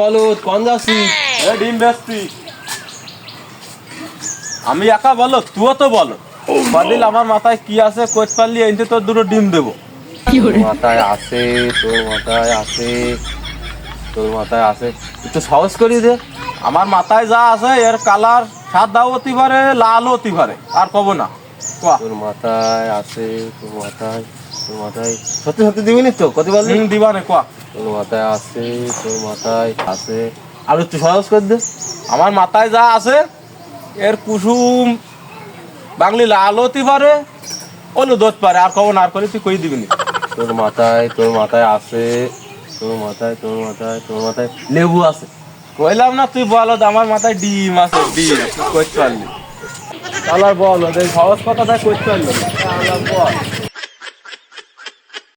বলো কন যাচ্ছি ডিম বেচতি। আমি একা বলো তুইও তো বলো। বাদিল আমার মাথায় কি আছে কোচ পারলি এনতে তোর দুটো ডিম দেবো। মাথায় আছে তোর মাথায় আছে তোর মাথায় আছে। একটু সহজ করি দে। আমার মাথায় যা আছে এর কালার সাদাও হতে পারে লালও হতে পারে আর কব না। তোর মাথায় আছে তোর মাথায় তোর মাথায় সত্যি সত্যি দিবি নি তো? কত বললি হুম দিবানে কোয়া। তোর মাথায় আছে তোর মাথায় আছে। আর একটু সহজ করে দে। আমার মাথায় যা আছে এর কুসুম। বাংলি লাল হতে পারে ওলো দোত পারে। আর কখন আর করে তুই কই দিবি নি তোর মাথায় তোর মাথায় আছে তোর মাথায় তোর মাথায় তোর মাথায় লেবু আছে। কইলাম না তুই বলো আমার মাথায় ডিম আছে ডিম। তুই কইতে পারলি তাহলে বলো সহজ কথাটা কইতে পারলি না। তাহলে বল।